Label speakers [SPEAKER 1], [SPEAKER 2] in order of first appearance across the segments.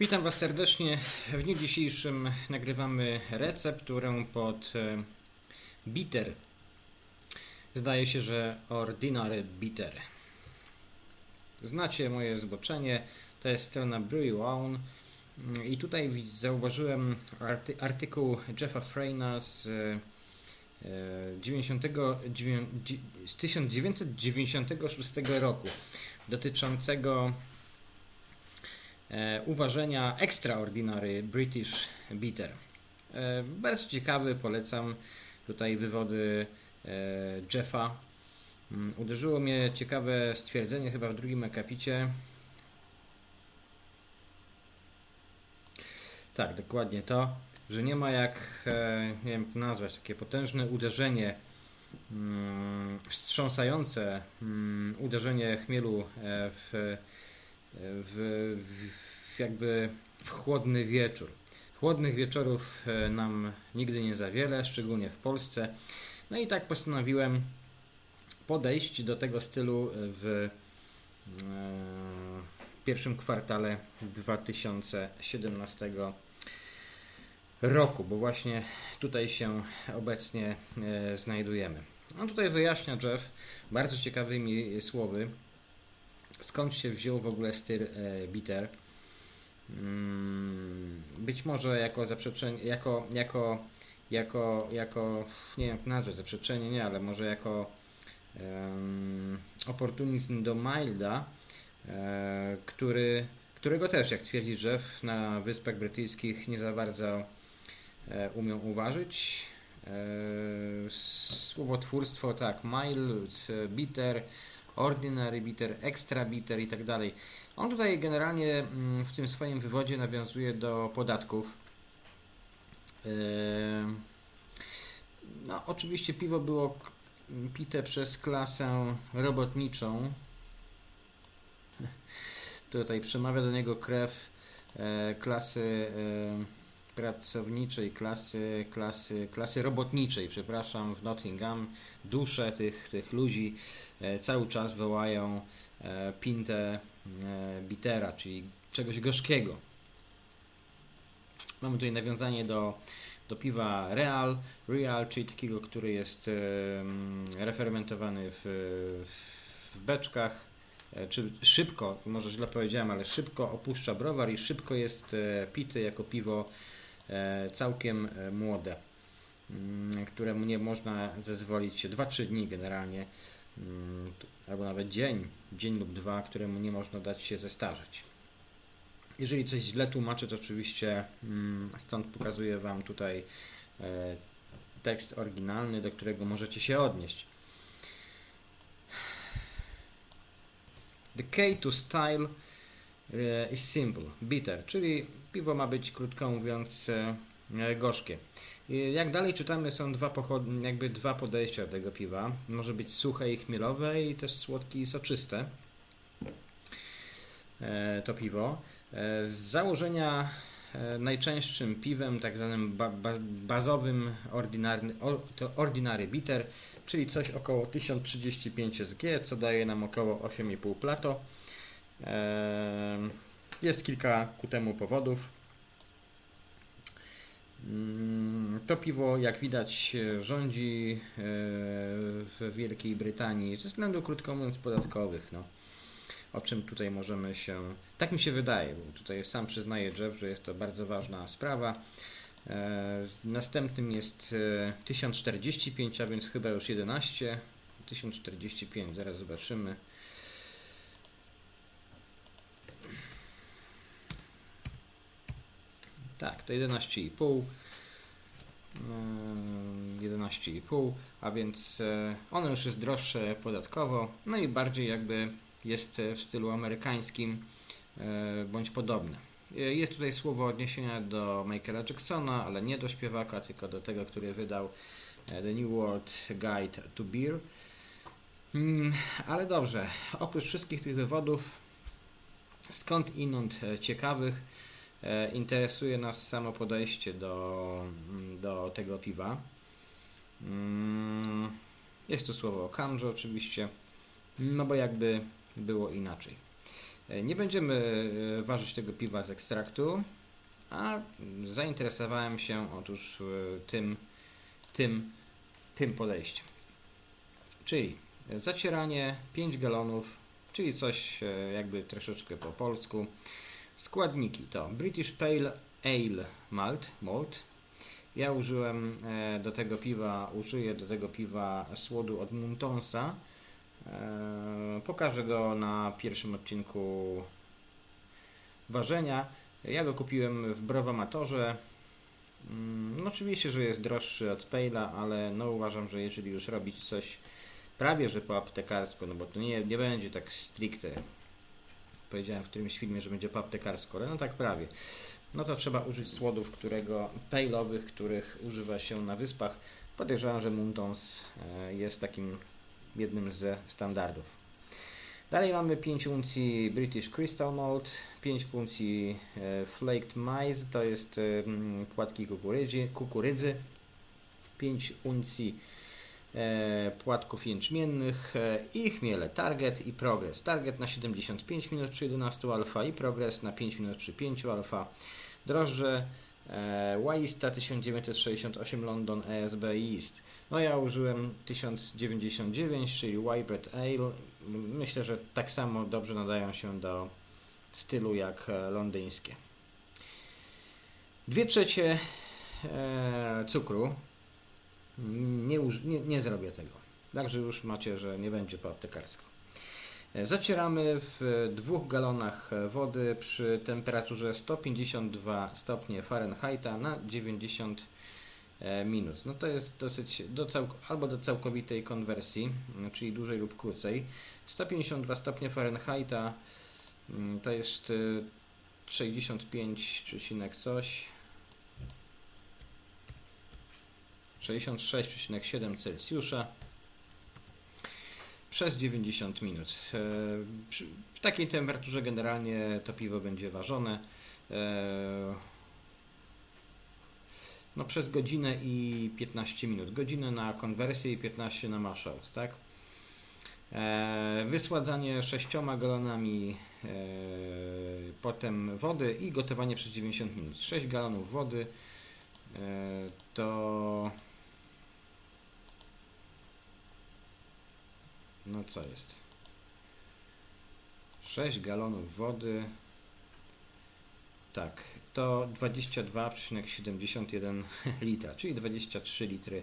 [SPEAKER 1] Witam Was serdecznie. W dniu dzisiejszym nagrywamy recepturę pod e, bitter. Zdaje się, że ordinary bitter. Znacie moje zboczenie. To jest strona Brew Own. I tutaj zauważyłem arty, artykuł Jeffa Freyna z, e, e, 99 dzi- z 1996 roku dotyczącego e, uważenia Extraordinary British Bitter. E, bardzo ciekawy, polecam tutaj wywody e, Jeffa. Mm, Uderzyło mnie ciekawe stwierdzenie chyba w drugim akapicie. Tak, dokładnie to, że nie ma jak, e, nie wiem jak to nazwać, takie potężne uderzenie, mm, wstrząsające mm, uderzenie chmielu e, w, w, w jakby w chłodny wieczór. Chłodnych wieczorów e, nam nigdy nie za wiele, szczególnie w Polsce. No i tak postanowiłem podejść do tego stylu w e, pierwszym kwartale 2017 roku, bo właśnie tutaj się obecnie e, znajdujemy. On tutaj wyjaśnia Jeff bardzo ciekawymi słowy, skąd się wziął w ogóle styl e, bitter. Mm, Być może jako zaprzeczenie, jako, jako, jako, jako, nie wiem jak nazwać, zaprzeczenie nie, ale może jako um, oportunizm do Milda, e, który, którego też, jak twierdzi Jeff, na Wyspach Brytyjskich nie za bardzo e, umią uważać. Słowotwórstwo, tak, mild, bitter, ordinary bitter, extra bitter i tak dalej. On tutaj generalnie mm, w tym swoim wywodzie nawiązuje do podatków. E, No, oczywiście piwo było pite przez klasę robotniczą. Tutaj przemawia do niego krew e, klasy pracowniczej, klasy, klasy, klasy robotniczej, przepraszam, w Nottingham. Dusze tych, tych ludzi cały czas wołają e, pintę e, bitera, czyli czegoś gorzkiego. Mamy tutaj nawiązanie do, do piwa Real, Real, czyli takiego, który jest refermentowany w, w beczkach, e, czy szybko, może źle powiedziałem, ale szybko opuszcza browar i szybko jest e, pity jako piwo e, całkiem e, młode, któremu nie można zezwolić się. 2-3 dni generalnie, albo nawet dzień, dzień lub dwa, któremu nie można dać się zestarzeć. Jeżeli coś źle tłumaczę, to oczywiście mm, stąd pokazuję Wam tutaj e, tekst oryginalny, do którego możecie się odnieść. The key to style e, is simple, bitter, czyli piwo ma być, krótko mówiąc, e, gorzkie. Jak dalej czytamy, są dwa, jakby dwa podejścia do tego piwa. Może być suche i chmielowe i też słodkie i soczyste e, to piwo. E, Z założenia e, najczęstszym piwem, tak zwanym ba ba bazowym ordinarny, or, to ordinary bitter, czyli coś około 1035 SG, co daje nam około 8,5 plato. Jest kilka ku temu powodów. Mm, To piwo, jak widać, e, rządzi e, w Wielkiej Brytanii ze względów, krótko mówiąc, podatkowych. No o czym tutaj możemy się. Tak mi się wydaje, bo tutaj sam przyznaje Jeff, że jest to bardzo ważna sprawa. E, następnym jest e, 1045, a więc chyba już 11. 1045, zaraz zobaczymy. Tak, to 11,5. Ym, 11,5, a więc e, ono już jest droższe podatkowo, no i bardziej jakby jest w stylu amerykańskim e, bądź podobne. E, Jest tutaj słowo odniesienia do Michaela Jacksona, ale nie do śpiewaka, tylko do tego, który wydał The New World Guide to Beer. Mm, Ale dobrze, oprócz wszystkich tych wywodów, skąd inąd ciekawych, interesuje nas samo podejście do, mm, do tego piwa. Mm, Jest to słowo kanjo oczywiście, no bo jakby było inaczej. E, Nie będziemy e, ważyć tego piwa z ekstraktu, a zainteresowałem się otóż e, tym, tym, tym podejściem. Czyli e, zacieranie 5 galonów, czyli coś e, jakby troszeczkę po polsku. Składniki to British Pale Ale Malt, malt. Ja użyłem e, do tego piwa, użyję do tego piwa słodu od Muntonsa. E, Pokażę go na pierwszym odcinku ważenia. Ja go kupiłem w Browamatorze. Mm, No oczywiście, że jest droższy od Pale'a, ale no uważam, że jeżeli już robić coś prawie, że po aptekarsku, no bo to nie, nie będzie tak stricte. Powiedziałem w którymś filmie, że będzie ale no tak prawie. No to trzeba użyć słodów, którego pale'owych, których używa się na wyspach. Podejrzewam, że Muntons e, jest takim jednym ze standardów. Dalej mamy 5 uncji British Crystal Malt, 5 uncji e, Flaked Maize, to jest e, płatki kukurydzy, kukurydzy 5 uncji płatków jęczmiennych e, i chmiele Target i Progress. Target na 75 minut przy 11 alfa i Progress na 5 minut przy 5 alfa. Drożdże e, Waista 1968 London ESB East. No ja użyłem 1099, czyli Wybred Ale. Myślę, że tak samo dobrze nadają się do stylu jak e, londyńskie. Dwie trzecie e, cukru. Nie, nie, nie zrobię tego. Także już macie, że nie będzie po aptekarsko. E, Zacieramy w dwóch galonach e, wody przy temperaturze 152 stopnie Fahrenheita na 90 e, minut. No to jest dosyć do całk- albo do całkowitej konwersji, m, czyli dłużej lub krócej. 152 stopnie Fahrenheita mm, to jest y, 65, przecinek coś. 66,7 Celsjusza przez 90 minut. E, W takiej temperaturze generalnie to piwo będzie ważone. e, No przez godzinę i 15 minut. Godzinę na konwersję i 15 na mashout, tak? E, Wysładzanie sześcioma galonami potem wody i gotowanie przez 90 minut. 6 galonów wody to no co jest? 6 galonów wody tak, to 22,71 litra, czyli 23 litry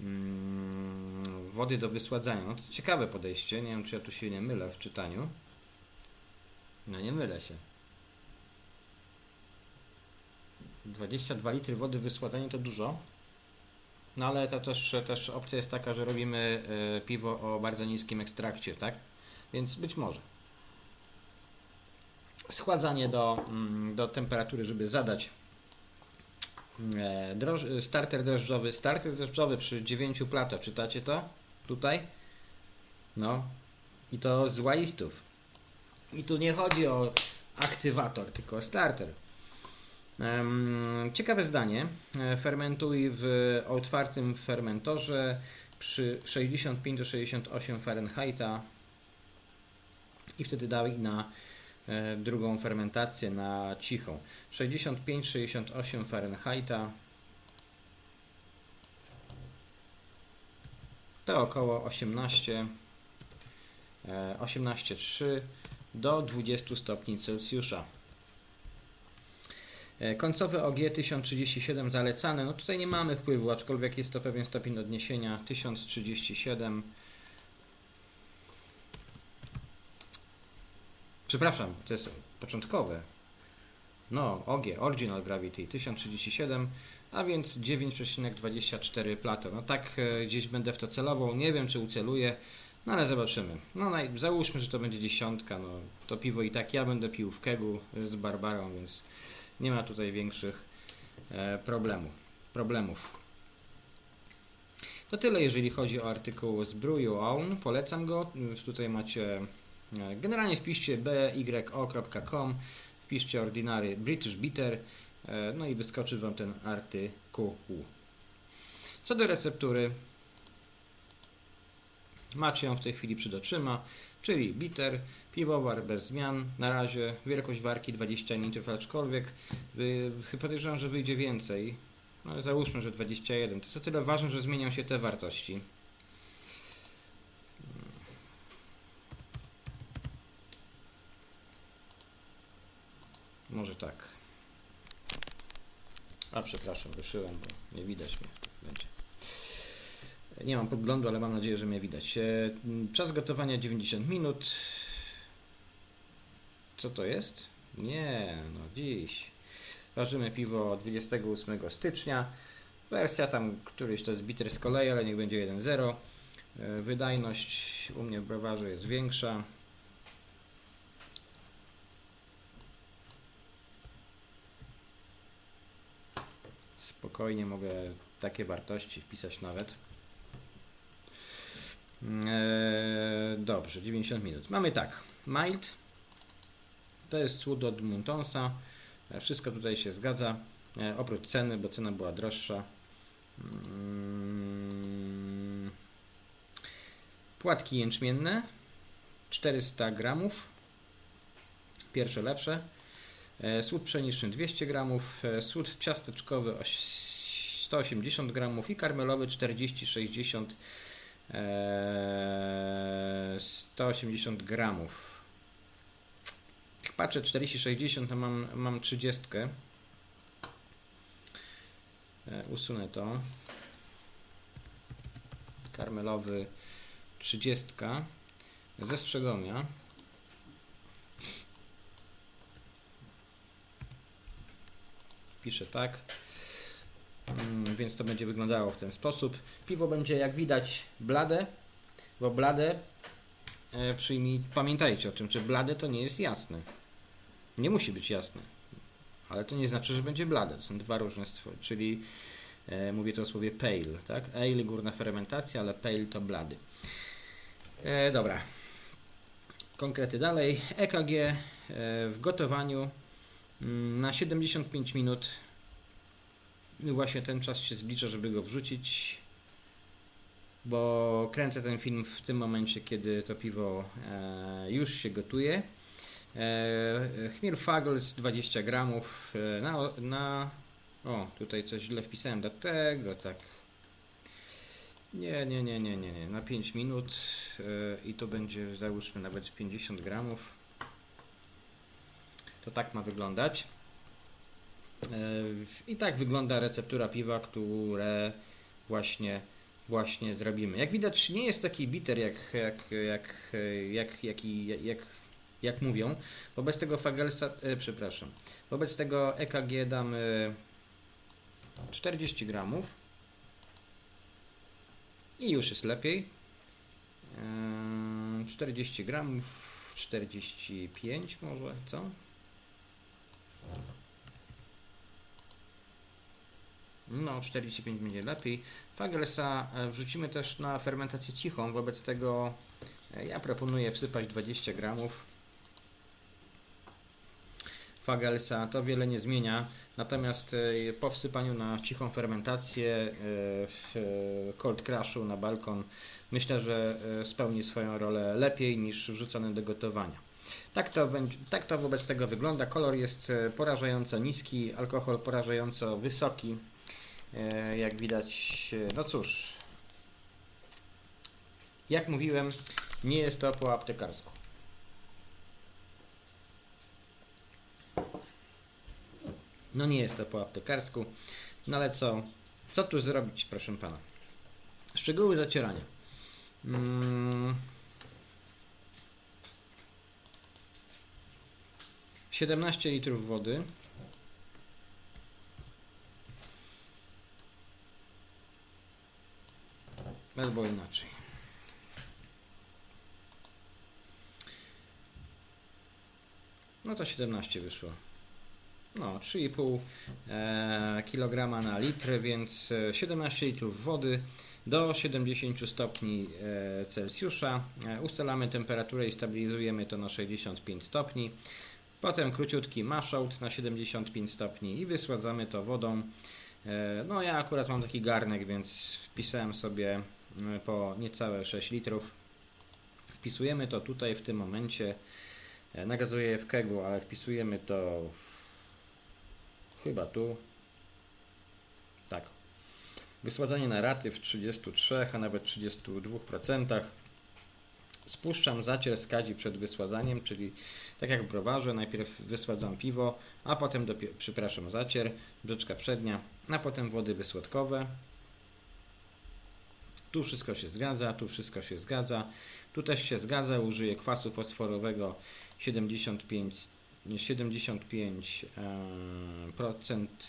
[SPEAKER 1] mm, wody do wysładzania. No to ciekawe podejście. Nie wiem, czy ja tu się nie mylę w czytaniu. No nie mylę się. 22 litry wody wysładzania to dużo. No ale to też, też opcja jest taka, że robimy e, piwo o bardzo niskim ekstrakcie, tak? Więc być może. Schładzanie do, mm, do temperatury, żeby zadać e, droż, starter drożdżowy. Starter drożdżowy przy 9 plato. Czytacie to? Tutaj? No. I to z łaistów. I tu nie chodzi o aktywator, tylko starter. Ciekawe zdanie. E, Fermentuj w otwartym fermentorze przy 65 do 68 Fahrenheita i wtedy daj na e, drugą fermentację na cichą. 65-68 Fahrenheita to około 18 e, 18,3 do 20 stopni Celsjusza. E, Końcowy OG 1037 zalecane. No tutaj nie mamy wpływu, aczkolwiek jest to pewien stopień odniesienia 1037. Przepraszam, to jest początkowe. No, OG, Original Gravity 1037, a więc 9,24 plato. No tak e, gdzieś będę w to celował. Nie wiem, czy uceluję, no ale zobaczymy. No załóżmy, że to będzie dziesiątka. No, to piwo i tak ja będę pił w kegu z Barbarą, więc nie ma tutaj większych e, problemów. To tyle, jeżeli chodzi o artykuł z Brew Own. Polecam go. Tutaj macie, e, generalnie wpiszcie byo.com, wpiszcie Ordinary British Bitter, e, no i wyskoczy Wam ten artykuł. Co do receptury, macie ją w tej chwili przed oczyma. Czyli bitter, piwowar bez zmian, na razie wielkość warki 20 litrów, aczkolwiek y, chyba podejrzewam, że wyjdzie więcej. No ale załóżmy, że 21. To jest o tyle ważne, że zmienią się te wartości. Może tak. A przepraszam, wyszyłem, bo nie widać mnie. Będzie. Nie mam podglądu, ale mam nadzieję, że mnie widać. E, Czas gotowania 90 minut. Co to jest? Nie, no dziś. Ważymy piwo 28 stycznia. Wersja tam któryś to jest bitter z kolei, ale niech będzie 1.0. E, Wydajność u mnie w browarze jest większa. Spokojnie mogę takie wartości wpisać nawet. Eee, dobrze, 90 minut. Mamy tak, mild, to jest słód od Muntonsa, E, wszystko tutaj się zgadza, e, oprócz ceny, bo cena była droższa. Mm, Płatki jęczmienne, 400 gramów, pierwsze lepsze. E, Słód pszeniczny 200 gramów, słód ciasteczkowy oś- 180 gramów i karmelowy 40-60 e, 180 gramów. Patrzę 40-60 to mam, mam 30. E, Usunę to. Karmelowy 30 ze Strzedomia. Piszę tak. Mm, Więc to będzie wyglądało w ten sposób. Piwo będzie jak widać blade, bo blade e, przyjmij, pamiętajcie o tym, że blade to nie jest jasne. Nie musi być jasne, ale to nie znaczy, że będzie blade. To są dwa różne stwory, czyli e, mówię to o słowie pale, tak? Ale górna fermentacja, ale pale to blady. E, dobra. Konkrety dalej. EKG e, w gotowaniu mm, na 75 minut i właśnie ten czas się zbliża, żeby go wrzucić, bo kręcę ten film w tym momencie, kiedy to piwo e, już się gotuje. E, chmiel Fagels 20 gramów e, na, na... O, tutaj coś źle wpisałem, dlatego tak. Nie, nie, nie, nie, nie, nie. Na 5 minut e, i to będzie załóżmy nawet 50 gramów. To tak ma wyglądać. E, I tak wygląda receptura piwa, które właśnie, właśnie zrobimy. Jak widać, nie jest taki bitter, jak, jak, jak, jak, jak, jak, jak, jak mówią. Wobec tego Fagelsa, e, przepraszam, wobec tego EKG damy 40 gramów i już jest lepiej. E, 40 gramów, 45 może, co? No, 45 będzie lepiej. Fagelsa e, wrzucimy też na fermentację cichą, wobec tego e, ja proponuję wsypać 20 gramów. Fagelsa to wiele nie zmienia, natomiast e, po wsypaniu na cichą fermentację e, w e, cold crushu na balkon myślę, że spełni swoją rolę lepiej niż wrzucony do gotowania. Tak to, będzie, tak to wobec tego wygląda. Kolor jest porażająco niski, alkohol porażająco wysoki. Jak widać, no cóż, jak mówiłem, nie jest to po aptekarsku. No nie jest to po aptekarsku, no ale co, co tu zrobić, proszę pana? Szczegóły zacierania. Mm. 17 litrów wody. Albo inaczej. No to 17 wyszło. No, 3,5 e, kg na litr, więc e, 17 litrów wody do 70 stopni e, Celsjusza. E, ustalamy temperaturę i stabilizujemy to na 65 stopni. Potem króciutki mashout na 75 stopni i wysładzamy to wodą. E, No ja akurat mam taki garnek, więc wpisałem sobie e, po niecałe 6 litrów. Wpisujemy to tutaj w tym momencie. E, Nagazuję w kegu, ale wpisujemy to w... chyba tu. Tak. Wysładzanie na raty w 33, a nawet 32%. Spuszczam zacier z kadzi przed wysładzaniem, czyli tak jak w browarze, najpierw wysładzam piwo, a potem, dopie- przepraszam, zacier, brzeczka przednia, a potem wody wysłodkowe. Tu wszystko się zgadza, tu wszystko się zgadza. Tu też się zgadza, użyję kwasu fosforowego 75, nie, 75 e, procent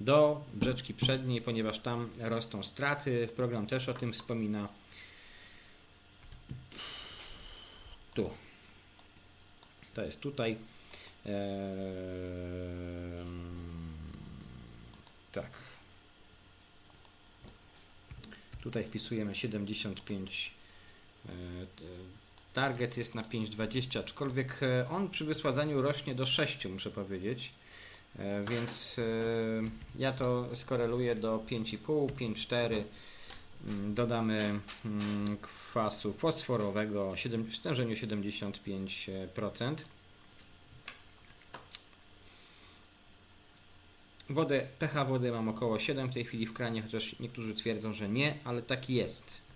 [SPEAKER 1] do brzeczki przedniej, ponieważ tam rosną straty. Program też o tym wspomina. Tu. To jest tutaj. Eee, tak. Tutaj wpisujemy 75. e, t- Target jest na 5,20, aczkolwiek e, on przy wysładzaniu rośnie do 6, muszę powiedzieć. E, Więc e, ja to skoreluję do 5,5, 5,4. Mm, Dodamy mm, kwasu fosforowego w stężeniu 75%. Wodę, pH wody mam około 7 w tej chwili w kranie, chociaż niektórzy twierdzą, że nie, ale tak jest.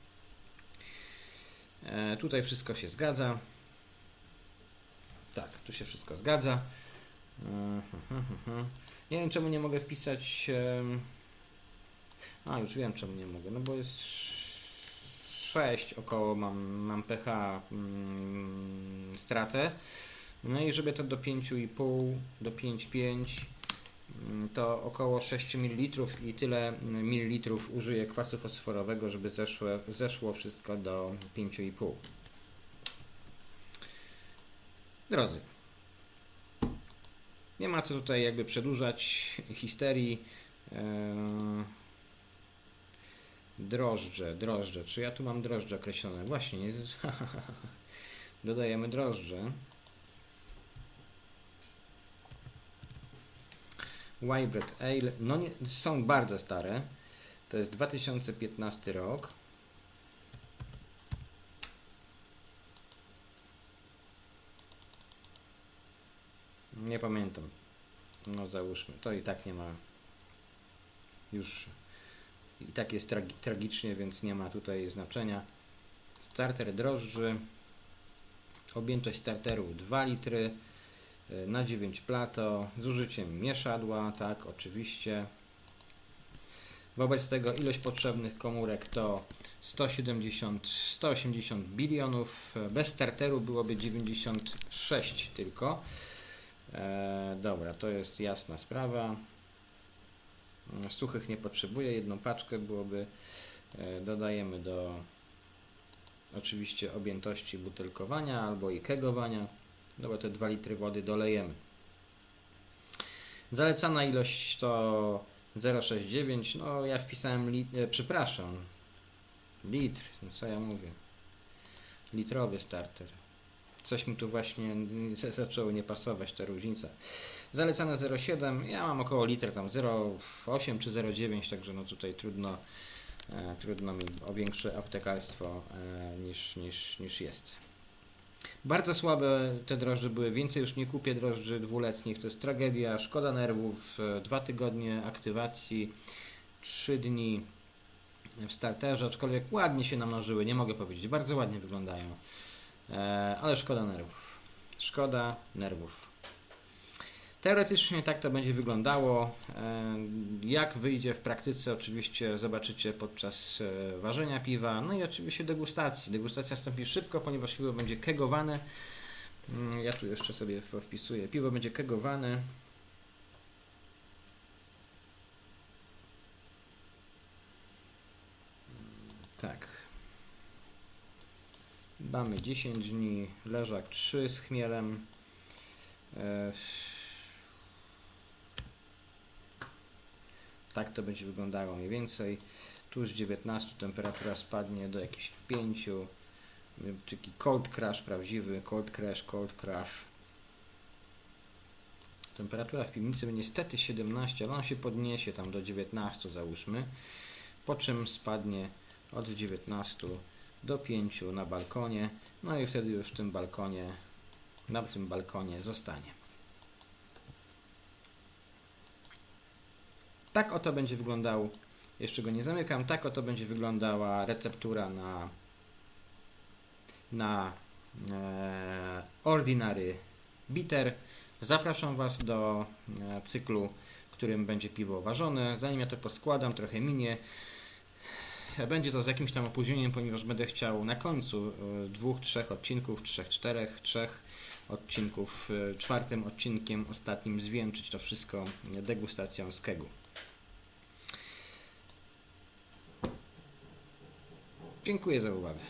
[SPEAKER 1] E, tutaj wszystko się zgadza. Tak, tu się wszystko zgadza. E, Nie wiem czemu nie mogę wpisać. A, już wiem czemu nie mogę. No bo jest 6 około mam, mam pH mm, stratę. No i żeby to do 5,5 do 5,5 mm, to około 6 ml i tyle mm, mililitrów użyję kwasu fosforowego, żeby zeszło, zeszło wszystko do 5,5. Drodzy, nie ma co tutaj jakby przedłużać histerii. Eee, drożdże, drożdże. Czy ja tu mam drożdże określone? Właśnie, dodajemy drożdże. Wybred Ale, no nie, są bardzo stare. To jest 2015 rok. Nie pamiętam. No załóżmy, to i tak nie ma już i tak jest tragi- tragicznie, więc nie ma tutaj znaczenia. Starter drożdży. Objętość starteru 2 litry na 9 plato z użyciem mieszadła, tak, oczywiście. Wobec tego ilość potrzebnych komórek to 170, 180 bilionów. Bez starteru byłoby 96 tylko. E, dobra, to jest jasna sprawa. Mm, Suchych nie potrzebuję, jedną paczkę byłoby. E, dodajemy do oczywiście objętości butelkowania albo i kegowania. Dobra, te 2 litry wody dolejemy. Zalecana ilość to 0,69. No, ja wpisałem, lit, e, przepraszam, litr, no co ja mówię. Litrowy starter. Coś mi tu właśnie zaczęło nie pasować, ta różnica. Zalecane 0,7, ja mam około liter, tam 0,8 czy 0,9, także no tutaj trudno, e, trudno mi o większe aptekarstwo e, niż, niż, niż jest. Bardzo słabe te drożdże były, więcej już nie kupię drożdży dwuletnich, to jest tragedia, szkoda nerwów, dwa tygodnie aktywacji, trzy dni w starterze, aczkolwiek ładnie się namnożyły, nie mogę powiedzieć, bardzo ładnie wyglądają, e, ale szkoda nerwów. Szkoda nerwów. Teoretycznie tak to będzie wyglądało. E, Jak wyjdzie w praktyce, oczywiście zobaczycie podczas e, ważenia piwa, no i oczywiście degustacji. Degustacja nastąpi szybko, ponieważ piwo będzie kegowane. Mm, Ja tu jeszcze sobie wpisuję. Piwo będzie kegowane. Tak. Mamy 10 dni, leżak 3 z chmielem. Tak to będzie wyglądało mniej więcej. Tu z 19 temperatura spadnie do jakichś 5. Czyli cold crash prawdziwy, cold crash, cold crash. Temperatura w piwnicy będzie niestety 17, ale ona się podniesie tam do 19 załóżmy. Po czym spadnie od 19 do 5 na balkonie. No i wtedy już w tym balkonie, na tym balkonie zostanie. Tak oto będzie wyglądał, jeszcze go nie zamykam, tak oto będzie wyglądała receptura na, na e, Ordinary Bitter. Zapraszam Was do e, cyklu, w którym będzie piwo ważone. Zanim ja to poskładam, trochę minie. Będzie to z jakimś tam opóźnieniem, ponieważ będę chciał na końcu e, dwóch, trzech odcinków, trzech, czterech, trzech odcinków, e, czwartym odcinkiem, ostatnim zwieńczyć to wszystko degustacją z kegu. Dziękuję za uwagę.